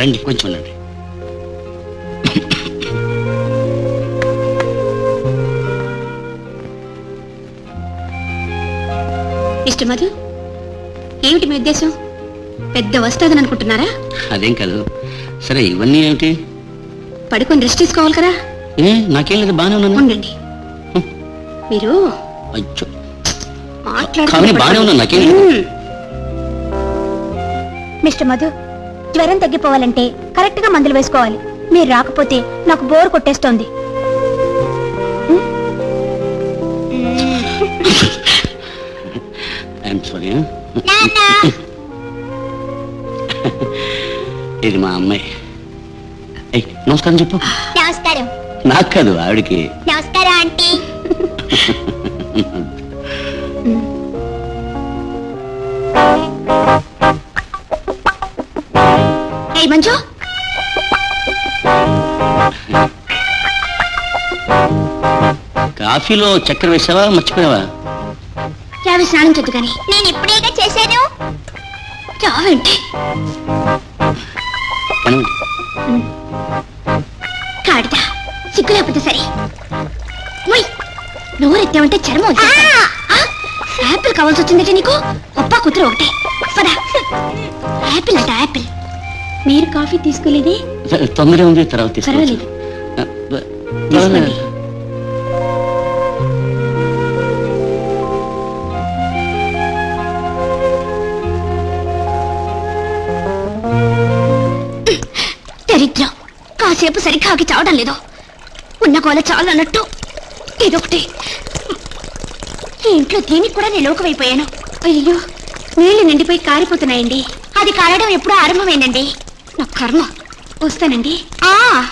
రండి కొంచెం ఉండండి. మిస్టర్ మధు ఏమిటి మీ ఉద్దేశం? పెద్ద వస్తాదని అనుకుంటున్నారా? అదేం కాదు. సరే ఇవన్నీ ఏమిటి? పడుకొని రెస్ట్ తీసుకోవాలి కదా? ఏ నాకేం లేదు బాగానే ఉన్నాను. ఉండండి. మీరు అచ్చో మాట్లాడుతూ కామిని బాగానే ఉన్నాను నాకేం లేదు. మిస్టర్ మధు జ్వరం తగ్గిపోవాలంటే కరెక్ట్గా మందులు వేసుకోవాలి. మీరు రాకపోతే నాకు బోర్ కొట్టేస్తోంది. సారీ ఇది మా అమ్మాయి. నమస్కారం చెప్పు. నమస్కారం. నాకు కాదు ఆవిడికి. నమస్కారం ఆంటీ. కాఫీలో చక్కెర వేసావా? మర్చిపోయావా? యావి స్నానం చెద్దు కానీ. నేను ఇప్పుడేగా చేశాను. చావేంటి కనవండి కాడిదా. సిగ్గు లేకపోతే సరే. మొయ్ నోరెత్తామంటే చర్మం వచ్చేస్తా. ఆ? యాపిల్ కావాల్సి వచ్చిందంటే నీకు? ఒప్ప కూతురు ఒకటే. పదా. యాపిల్ అంట యాపిల్. మీరు కాఫీ తీసుకోలేదే? తొందరగా ఉంది తర్వాత తీసుకోవచ్చు. పర్వాలేదు. ఆ, బ- తీసుకోండి. దరిద్రం కాసేపు సరిగ్గా ఆగి చావడం లేదు. ఉన్న గోల చాలు అన్నట్టు ఇదొకటి ఈ ఇంట్లో దీనికి కూడా నేను లోకమైపోయాను. అయ్యో నీళ్ళు నిండిపోయి కారిపోతున్నాయండి. అది కారడం ఎప్పుడూ ఆరంభమేనండి నా కర్మ. వస్తానండి. ఆ!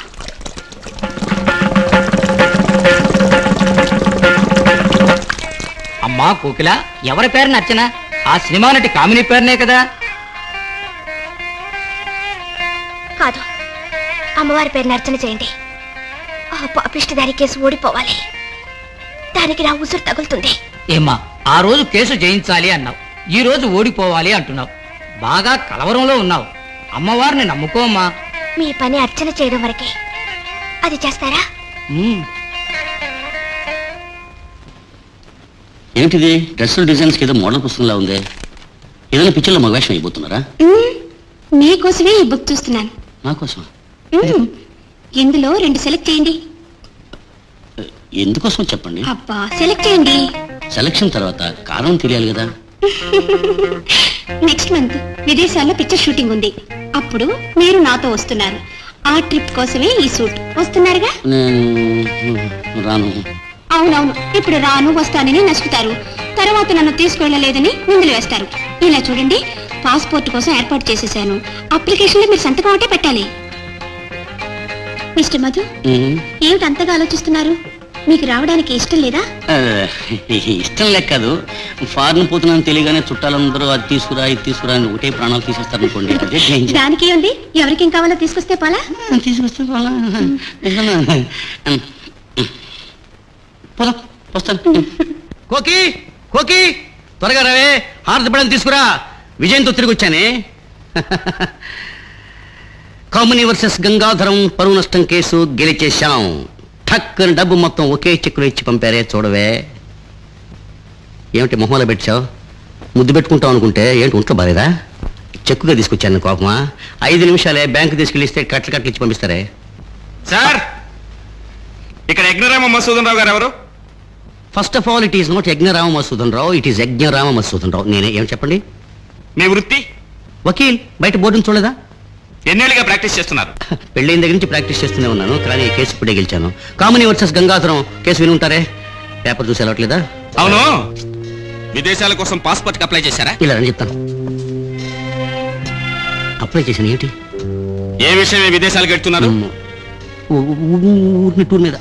అమ్మా కోకిల ఎవరి పేరు నచ్చన? ఆ సినిమా నటి కామిని పేరునే కదా. కాదు. అమ్మవారి పేరు అర్చన చేయండి. ఆ పాపిష్టి దాని కేసు ఓడిపోవాలి. దానికి నా ఉసురు తగులుతుంది. ఏమ్మా ఆ రోజు కేసు జయించాలి అన్నావు. ఈ రోజు ఓడిపోవాలి అంటున్నావు. బాగా కలవరంలో ఉన్నావు. అమ్మవారిని నమ్ముకోమ్మా మీ పని అర్చన చేయడం వరకే. అది చేస్తారా? ఏమిటిది? డ్రెస్సుల డిజైన్స్ ఏదో మోడల్ పుస్తకంలా ఉంది. ఏదైనా పిక్చర్లో మగ వేషం అయిపోతున్నారా. మీకోసమే ఈ బుక్ చూస్తున్నాను. నా కోసం. ఇందులో రెండు సెలెక్ట్ చేయండి. ఎందుకోసం చెప్పండి? అబ్బా సెలెక్ట్ చేయండి. సెలక్షన్ తర్వాత కారణం తెలియాలి కదా. నెక్స్ట్ మంత్ విదేశాల్లో పిక్చర్ షూటింగ్ ఉంది. అప్పుడు మీరు నాతో వస్తున్నారు. ఆ ట్రిప్ కోసమే ఈ సూట్. వస్తున్నారుగా? నేను రాను. అవునవును. ఇప్పుడు రాను వస్తానని నసుకుతారు తర్వాత నన్ను తీసుకువెళ్ళలేదని నిందలు వేస్తారు. ఇలా చూడండి పాస్పోర్ట్ కోసం ఏర్పాటు చేసేసాను. అప్లికేషన్లో మీరు సంతకం ఒకటే పెట్టాలి. Mister Madhu um. ఏమిటి అంతగా ఆలోచిస్తున్నారు? మీకు రావడానికి ఇష్టం లేదా? ఇష్టం లేక కాదు. ఫారెన్ పోతున్నాను తెలియగానే చుట్టాలందరూ అది తీసుకురా ఇది తీసుకురా అని ఒకటే ప్రాణాలు తీసేస్తారు అనుకోండి. దానికి ఉంది ఎవరికేం కావాలో తీసుకొస్తే పాలా? తీసుకొస్తే పోదాం వస్తాను. కోకి కోకి త్వరగా రావే. హారతి పడని తీసుకురా. విజయంతో తిరిగి వచ్చానే. కామని వర్సెస్ గంగాధరం పరువు నష్టం కేసు గెలిచేశాం. ఠక్ అని డబ్బు మొత్తం ఒకే చెక్కులో ఇచ్చి పంపారే చూడవే. ఏమిటి మొహంలో పెట్టావు? ముద్దు పెట్టుకుంటావు అనుకుంటే ఏంటి ఒంట్లో బాలేదా? చెక్కుగా తీసుకొచ్చాను కోపమా? ఐదు నిమిషాలే బ్యాంకు తీసుకెళ్ళిస్తే కట్లు కట్లు ఇచ్చి పంపిస్తారే? సార్! ఇక్కడ యజ్ఞరామ మసూదన్ రావు గారు ఎవరు? First of all it is not Yagnarama Masudan Rao it is Yagnarama Masudan Rao నేనే ఏం చెప్పండి? మీ వృత్తి? వకీల్ బయట బోర్డును చూడలేదా? ఎన్నేళ్ళుగా ప్రాక్టీస్ చేస్తున్నారు. పెళ్ళైన దగ్గర నుంచి ప్రాక్టీస్ చేస్తూనే ఉన్నాను కానీ ఈ కేసు ఇప్పుడే గెలిచాను. కామని వర్సెస్ గంగాధరం కేసు విని ఉంటారే పేపర్ చూసి వెళ్ళట్లేదా? అవును. విదేశాల కోసం పాస్పోర్ట్ అప్లై చేశారా? ఇలా అని చెప్తాను. అప్లై చేశాను ఏంటి? ఏ విషయమే విదేశాలకు వెళ్తున్నారు ఊరిని టూర్ మీద.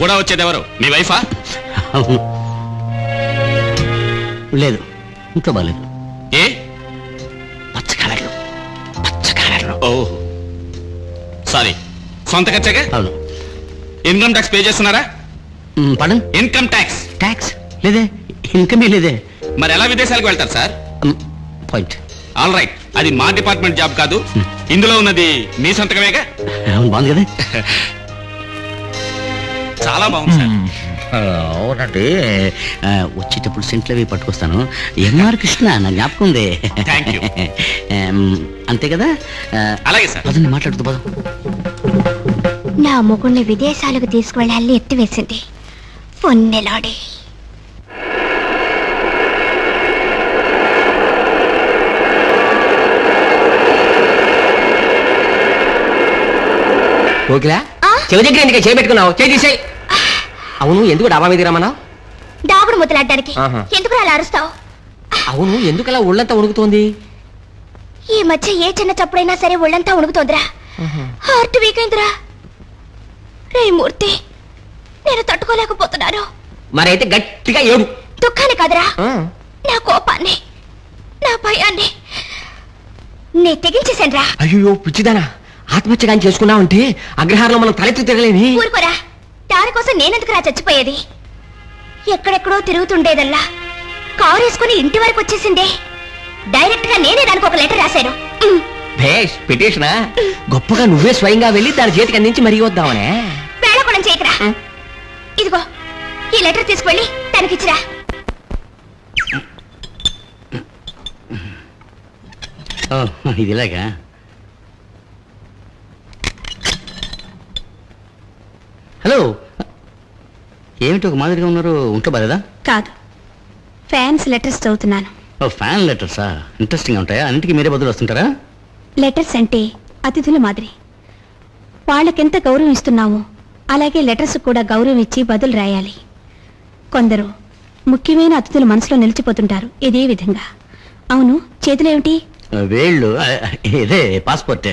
కూడా వచ్చేది ఎవరు మీ వైఫా? అవును. లేదు ఇంట్లో బాగాలేదు పచ్చకాలర్లు ఓ సారీ సొంత ఖర్చగా అవును. ఇన్కమ్ ట్యాక్స్ పే చేస్తున్నారా? పడన్ ఇన్కమ్ ట్యాక్స్ ట్యాక్స్ లేదే? ఇన్కమే లేదే? మరి ఎలా విదేశాలకు వెళ్తారు సార్? పాయింట్ ఆల్ రైట్ అది మా డిపార్ట్మెంట్ జాబ్ కాదు. ఇందులో ఉన్నది మీ సంతకమేగా అవును బాగుంది కదా? చాలా బాగుంది సార్. అవునండి. ఆ, వచ్చేటప్పుడు సెంట్లు అవి పట్టుకొస్తాను. ఎంఆర్ కృష్ణ నా జ్ఞాపకం ఉంది. అంతే కదా? అలాగే సార్ పదండి మాట్లాడుతూ పదం. నా మొగుణ్ణి విదేశాలకు తీసుకువెళ్ళాలని ఎత్తివేసింది. పొన్నెలాడి. కోకిలా? చెవి దగ్గర ఎందుకు చేపెట్టుకున్నావు చేయి తీసేయి. అవును ఎందుకు డాబా మీద రమ్మన్నావు దాగుడు ముద్దలాడ్డానికి. ఆహా. ఎందుకు అలా అరుస్తావు? అవును ఎందుకు అలా ఒళ్ళంతా ఉణుకుతోంది? ఈ మధ్య ఏ చిన్న చప్పుడైనా సరే ఒళ్ళంతా ఉణుకుతోందిరా. హార్ట్ వీక్ అయిందిరా. రే మూర్తి నేను తట్టుకోలేకపోతున్నాను. మరైతే గట్టిగా ఏడు. దుఃఖాన్ని కాదురా. ఆ, నా కోపాన్ని నా భయాన్ని నే తెగించేశానురా. అయ్యో పిచ్చిదానా. ఆత్మహత్య కానీ చేసుకున్నావంటే అగ్రహారంలో మనం తలెత్తి తిరగలేని. ఊరుకోరా. దానికోసం నేనెందుకురా చచ్చిపోయేది? ఎక్కడెక్కడో తిరుగుతుండేదల్లా. కారు వేసుకుని ఇంటి వరకు వచ్చేసిందే. డైరెక్ట్గా నేనే దానికి ఒక లెటర్ రాశాను. భేష్ గొప్పగా నువ్వే స్వయంగా వెళ్ళి దాని చేతికి అందించి మరీ వద్దామనే? వేళకోళం చేయకరా. ఇదిగో ఈ లెటర్ తీసుకువెళ్ళి తనకిచ్చిరా. ఓ, ఏమిటి ఒక మాదిరిగా ఉన్నారు ఉంటే బాలేదా? కాదు. ఫ్యాన్స్ లెటర్స్ చదువుతున్నాను. ఓ ఫ్యాన్ లెటర్సా? ఇంట్రెస్టింగ్ ఉంటాయా? అన్నిటికీ మీరే బదులు వస్తుంటారా? లెటర్స్ అంటే అతిథుల మాదిరి. వాళ్ళకెంత గౌరవం ఇస్తున్నామో అలాగే లెటర్స్ కూడా గౌరవం ఇచ్చి బదులు రాయాలి. కొందరు ముఖ్యమైన అతిథులు మనసులో నిలిచిపోతుంటారు ఇదే విధంగా. అవును చేతులు ఏమిటి? వేళ్ళు ఇదే పాస్పోర్ట్.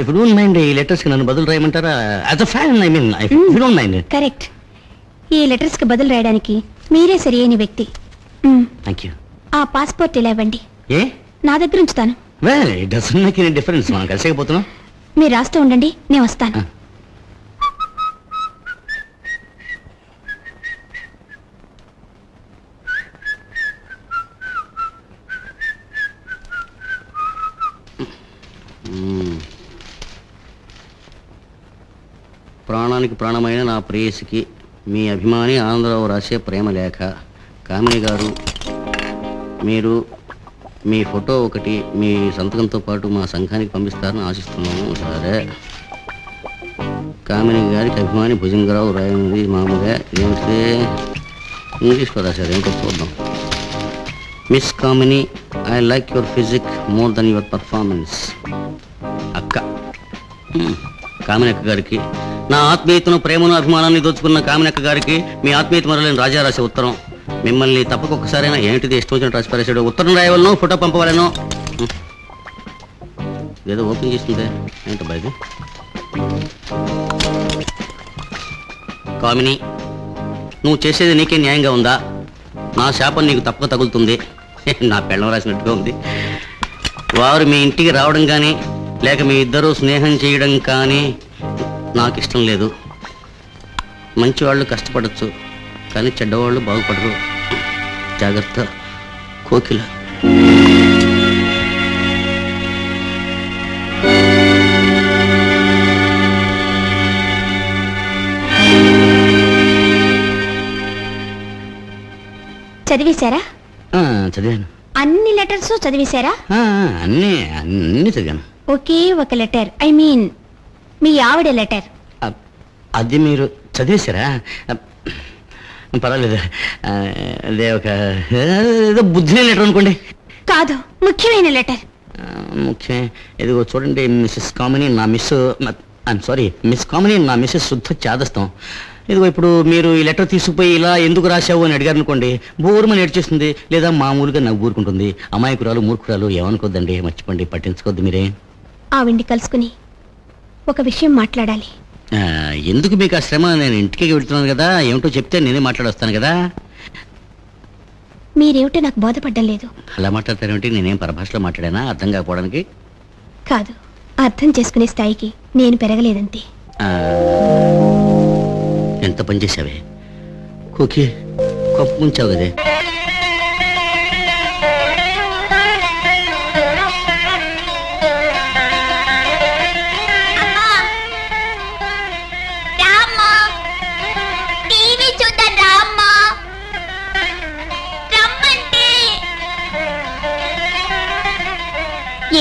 ఇప్పుడు డోంట్ మైండ్ ఈ లెటర్స్కి నన్ను బదులు రాయమంటారా? As a fan I mean if don't mind correct ఈ లెటర్స్కి బదులు రాయడానికి మీరే సరి అయిన వ్యక్తి. మ్, థ్యాంక్ యూ ఆ పాస్పోర్ట్ ఇలా ఇవ్వండి? ఏ? నా దగ్గర ఉంచుతాను. Well it doesn't make any difference మనం కలిసేకపోతున్నాం. మీరు రాస్తూ ఉండండి నేను వస్తాను. ఆ. మ్మ్. ప్రాణానికి ప్రాణమైన నా ప్రేయసికి మీ అభిమాని ఆనందరావు రాసే ప్రేమ లేఖ. కామిని గారు మీరు మీ ఫోటో ఒకటి మీ సంతకంతో పాటు మా సంఘానికి పంపిస్తారని ఆశిస్తున్నాము సరే కామిని గారికి అభిమాని భుజంగరావు రాయనిది మామూలుగా. ఏమిటి? ఇంగ్లీష్లో రాశారు ఏంటో చూద్దాం. Miss Kamini I like your physique more then your performance. అక్క. కామిని అక్క గారికి నా ఆత్మీయతను ప్రేమను అభిమానాన్ని దోచుకున్న కామినక్క గారికి మీ ఆత్మీయత మరలేని రాజా రాసే ఉత్తరం. మిమ్మల్ని తప్పకొకసారైనా ఏంటిది ఇష్టం వచ్చిన రాసి పారేశాడు ఉత్తరం రాయవలను ఫోటో పంపవాలను? ఏదో ఓపెన్ చేసిందే. ఏంటో బైది కామిని నువ్వు చేసేది నీకే న్యాయంగా ఉందా? నా శాపం నీకు తప్పక తగులుతుంది. నా పెళ్ళం రాసినట్టుగా ఉంది. వారు మీ ఇంటికి రావడం కానీ లేక మీ ఇద్దరూ స్నేహం చేయడం కానీ నాకు ఇష్టం లేదు. మంచివాళ్ళు కష్టపడచ్చు కానీ చెడ్డవాళ్ళు బాగుపడరు. జాగ్రత్త కోకిల. చదివేశారా? చదివాను. అన్ని లెటర్స్ చదివేశారా? అన్నీ అన్నీ చదివాను. ఒకే ఒక లెటర్ ఐ మీన్ మీ ఆవిడ లెటర్. అది మీరు చదివేశారా? పర్వాలేదు. అదే ఒక ఏదో బుద్ధి లెటర్ అనుకోండి. కాదు ముఖ్యమైన లెటర్. ఆ, ముఖ్యం ఇదిగో చూడండి మిస్సెస్ కామిని నా miss I'm sorry miss Kamini నా మిస్సెస్ శుద్ధ చాదస్తాం. ఇదిగో ఇప్పుడు మీరు ఈ లెటర్ తీసుకుపోయి ఇలా ఎందుకు రాశావు అని అడిగారు అనుకోండి బోరుమని ఏడ్చేస్తుంది లేదా మామూలుగా నవ్వు ఊరుకుంటుంది అమాయకురాలు మూర్ఖురాలు ఏమనుకోద్దండి? మర్చిపోండి పట్టించుకోద్దు మీరే. ఆవిడ్ని కలుసుకుని ఒక విషయం మాట్లాడాలి. ఆ, ఎందుకు మీకు ఆ శ్రమ? నేను ఇంటికి వెళ్తున్నాను కదా. ఏమిటో చెప్తే నేనే మాట్లాడొస్తాను కదా. మీరేమిటో నాకు బోధపడ్డం లేదు. అలా మాట్లాడతారేమిటి? నేనేం పరభాషలో మాట్లాడానా? అర్థం కాకపోవడానికి? కాదు అర్థం చేసుకునే స్థాయికి నేను పెరగలేదంతే. ఆ, ఎంత పని చేసావే కోకి కప్పు ముంచావు కదే.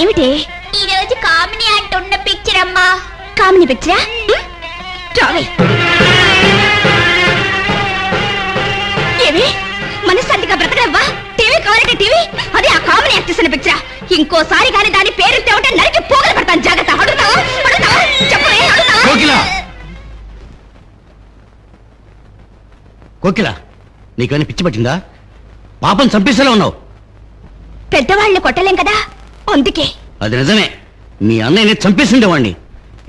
ఏమిటి? ఈ రోజు కామిని అంటున్న పిక్చర్ అమ్మా. కామిని పిక్చరా ఏమి? మనశ్శాంతిగా బ్రతకడవ్వా టీవీ కావాలంటే టీవీ? అదే ఆ కామెడీ యాక్టర్స్ అనే పిక్చరా ఇంకోసారి కానీ దాని పేరు ఉంటే నరికి పోగలు పెడతాను. జాగ్రత్త. అడుగుతావా? అడుగుతావా? చెప్పవే అడుగుతావా? కోకిల! కోకిల నీకని పిచ్చి పట్టిందా? పాపం చంపేసేలా ఉన్నావు. పెద్దవాళ్ళని కొట్టలేం కదా? అందుకే. అది నిజమే. మీ అన్నయ్యని చంపేసిండేవాణ్ణి.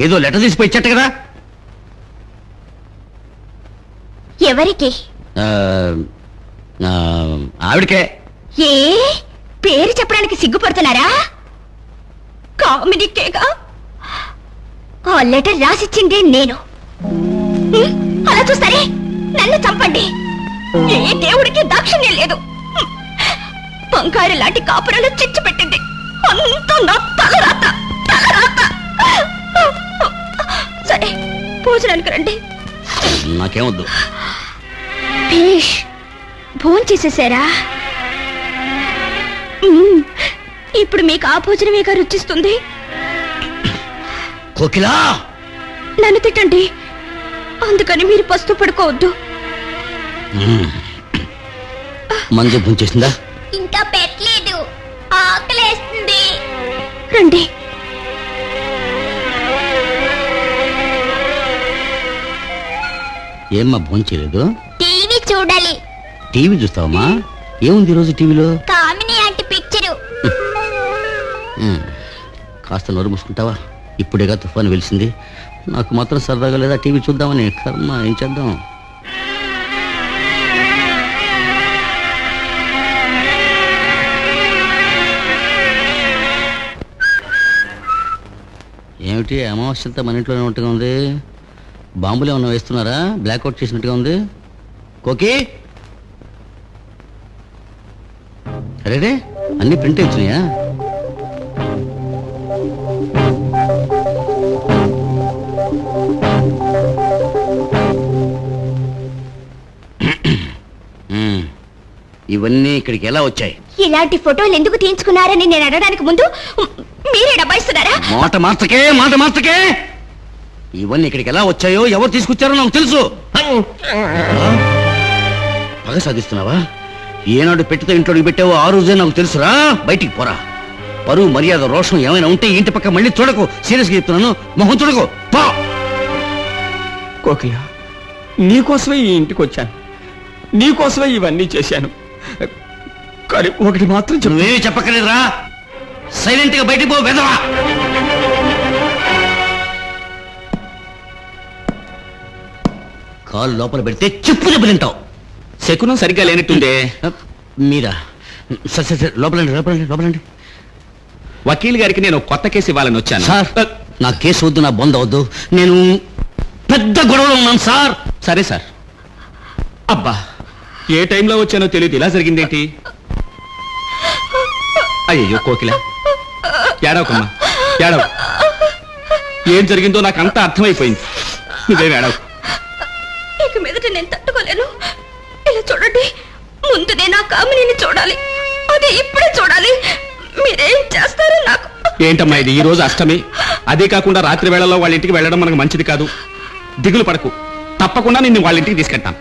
ఏదో లెటర్ తీసి ఇచ్చట కదా. ఎవరికి? ఆ, ఆ, ఆవిడకే. ఏ? పేరు చెప్పడానికి సిగ్గుపడుతున్నారా? కామెడీకేగా ఆ లెటర్ రాసిచ్చింది నేను. హ్మ్, అలా చూస్తారే? నన్ను చంపండి. ఏ దేవుడికి దాక్షిణ్యం లేదు. హ్మ్, బంగారు లాంటి కాపురంలో చిచ్చు పెట్టింది అంతా నా తలరాత తలరాత సరే భోజనానికి రండి. నాకేమొద్దు. భీష్ భోన్ చేసేసారా. ఇప్పుడు మీకు ఆ భోజనమేగా రుచిస్తుంది. కోకిలా! నన్ను తిట్టండి. అందుకని మీరు పస్తు పడుకోవద్దు. మందు భుంచేసిందా ఇంకా పెట్టలేదు. ఆకలేస్తుంది. రండి. ఏమ్మా భోంచేయలేదు టీవీ చూడాలి. టీవీ చూస్తావమ్మా? ఏముంది ఈరోజు టీవీలో? కామిని అంటే పిక్చరు. కాస్త నోరు మూసుకుంటావా? ఇప్పుడేగా తుఫాను వెలిసింది. నాకు మాత్రం సరదాగా లేదా టీవీ చూద్దామని కర్మ ఏం చేద్దాం? ఏమిటి అమావాస్యంతా మన ఇంట్లోనే ఉంటుగా ఉంది? బాంబులు ఏమన్నా వేస్తున్నారా? బ్లాక్అవుట్ చేసినట్టుగా ఉంది? కోకి! అరేరే అన్ని ప్రింట్ వచ్చినాయా ఇవన్నీ ఇక్కడికి ఎలా వచ్చాయి? ఇలాంటి ఫోటోలు ఎందుకు తీయించుకున్నారని నేను అడగడానికి ముందు మ్, మీరే డబ్బాయిస్తున్నారా మాట మార్చకే మాట మార్చకే ఇవన్నీ ఇక్కడికి ఎలా వచ్చాయో ఎవరు తీసుకొచ్చారో నాకు తెలుసు. పగ సాధిస్తున్నావా ఏనాడు పెట్టితే ఇంట్లోకి పెట్టావో ఆ రోజే నాకు తెలుసురా. బయటికి పోరా. పరువు మర్యాద రోషం ఏమైనా ఉంటే ఇంటి పక్క మళ్ళీ చూడకు. సీరియస్గా చెప్తున్నాను. మొహం చూడకు పో. కోకిల నీకోసమే ఈ ఇంటికి వచ్చాను. నీకోసమే ఇవన్నీ చేశాను. కానీ ఒకటి మాత్రం చెప్పు. నువ్వేమీ చెప్పక్కర్లేదురా. సైలెంట్గా బయటికి పో వెదవా కాలు లోపల పెడితే చెప్పు దెబ్బ తింటావు. శకునం సరిగ్గా లేనట్టుందే. మీరా? సరే సరే సరే లోపలండి లోపలండి లోపలండి. వకీల్ గారికి నేను కొత్త కేసు ఇవ్వాలని వచ్చాను. సార్ నా కేసు వద్దు నా బొంద వద్దు. నేను పెద్ద గొడవలో ఉన్నాను సార్. సరే సార్. అబ్బా ఏ టైంలో వచ్చానో తెలియదు. ఇలా జరిగిందేంటి? అయ్యో కోకిల. ఏడవకమ్మా ఏడవ. ఏం జరిగిందో నాకు అంతా అర్థమైపోయింది. నువ్వేం ఏడవ. ఇక మీదట నేను తట్టుకోలేను. ఇలా చూడండి ముందు నేను ఆ కామినిని చూడాలి. అది ఇప్పుడే చూడాలి. మీరేం చేస్తారో నాకు? ఏంటమ్మా ఇది? ఈ రోజు అష్టమి. అదే కాకుండా రాత్రి వేళల్లో వాళ్ళ ఇంటికి వెళ్ళడం మనకు మంచిది కాదు. దిగులు పడకు. తప్పకుండా నిన్ను వాళ్ళ ఇంటికి తీసుకెళ్తాను.